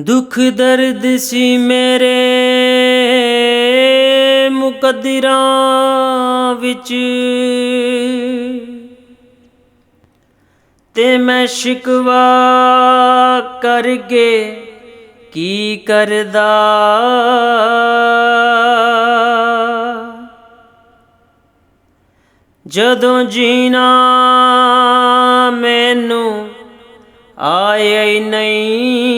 ਦੁੱਖ ਦਰਦ ਸੀ ਮੇਰੇ ਮੁਕੱਦਰਾਂ ਵਿੱਚ। ਤੇ ਮੈਂ ਸ਼ਿਕਵਾ ਕਰਕੇ ਕੀ ਕਰਦਾ? ਜਦੋਂ ਜੀਣਾ ਮੈਨੂੰ ਆਏ ਨਹੀਂ।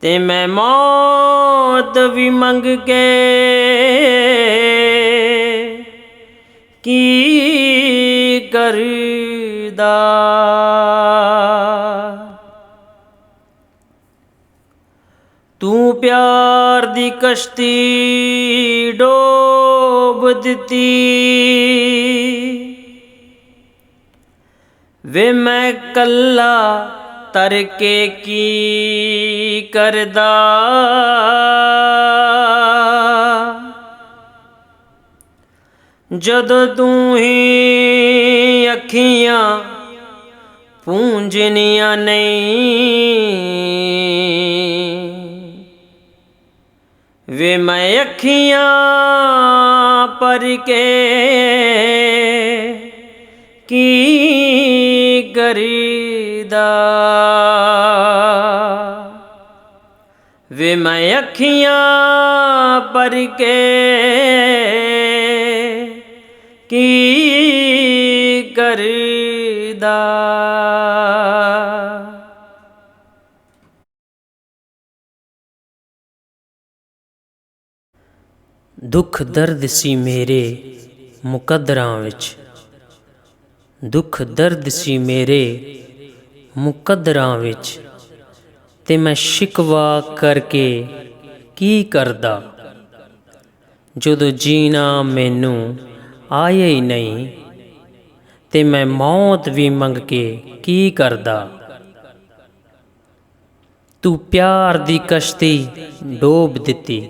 ਤੇ ਮੈਂ ਮੌਤ ਵੀ ਮੰਗ ਕੇ ਕੀ ਕਰਦਾ? ਤੂੰ ਪਿਆਰ ਦੀ ਕਸ਼ਤੀ ਡੋਬ ਦਿੱਤੀ। ਵੇ ਮੈਂ ਕੱਲਾ ਤਰ ਕੇ ਕੀ ਕਰਦਾ? ਜਦ ਤੂੰ ਹੀ ਅੱਖੀਆਂ ਪੂੰਝਣੀਆਂ ਨਹੀਂ ਵੇ ਮੈਂ ਅੱਖੀਆਂ ਪਰ ਕੇ ਕੀ ਕਰੀਦਾ? ਵੇ ਮੈਂ ਅੱਖੀਆਂ ਪਰ ਕੇ ਕੀ ਕਰੀ ਦੁੱਖ ਦਰਦ ਸੀ ਮੇਰੇ ਮੁਕੱਦਰਾਂ ਵਿੱਚ। ਦੁੱਖ ਦਰਦ ਸੀ ਮੇਰੇ ਮੁਕੱਦਰਾਂ ਵਿੱਚ। ਤੇ ਮੈਂ ਸ਼ਿਕਵਾ ਕਰਕੇ ਕੀ ਕਰਦਾ? ਜਦੋਂ ਜੀਣਾ ਮੈਨੂੰ ਆਇਆ ਹੀ ਨਹੀਂ, ਤੇ ਮੈਂ ਮੌਤ ਵੀ ਮੰਗ ਕੇ ਕੀ ਕਰਦਾ? ਤੂੰ ਪਿਆਰ ਦੀ ਕਸ਼ਤੀ ਡੋਬ ਦਿੱਤੀ।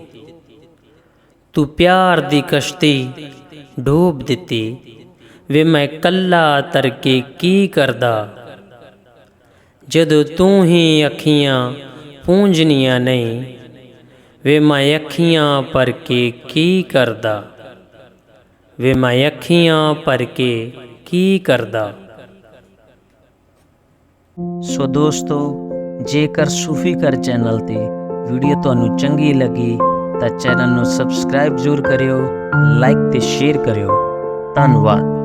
ਤੂੰ ਪਿਆਰ ਦੀ ਕਸ਼ਤੀ ਡੋਬ ਦਿੱਤੀ, ਵੇ ਮੈਂ ਕੱਲਾ ਤਰ ਕੇ ਕੀ ਕਰਦਾ? ਜਦੋਂ ਤੂੰ ਹੀ ਅੱਖੀਆਂ ਪੂੰਝਣੀਆਂ ਨਹੀਂ, ਵੇ ਮੈਂ ਅੱਖੀਆਂ ਪਰ ਕੇ ਕੀ ਕਰਦਾ? ਵੇ ਮੈਂ ਅੱਖੀਆਂ ਪਰ ਕੇ ਕੀ ਕਰਦਾ? ਸੋ ਦੋਸਤੋ, ਜੇਕਰ ਸੂਫੀ ਕਰ ਚੈਨਲ ਤੇ ਵੀਡੀਓ ਤੁਹਾਨੂੰ ਚੰਗੀ ਲੱਗੀ ਤਾਂ ਚੈਨਲ ਨੂੰ ਸਬਸਕ੍ਰਾਈਬ ਜ਼ਰੂਰ ਕਰਿਓ ਲਾਈਕ ਤੇ ਸ਼ੇਅਰ ਕਰਿਓ। ਧੰਨਵਾਦ।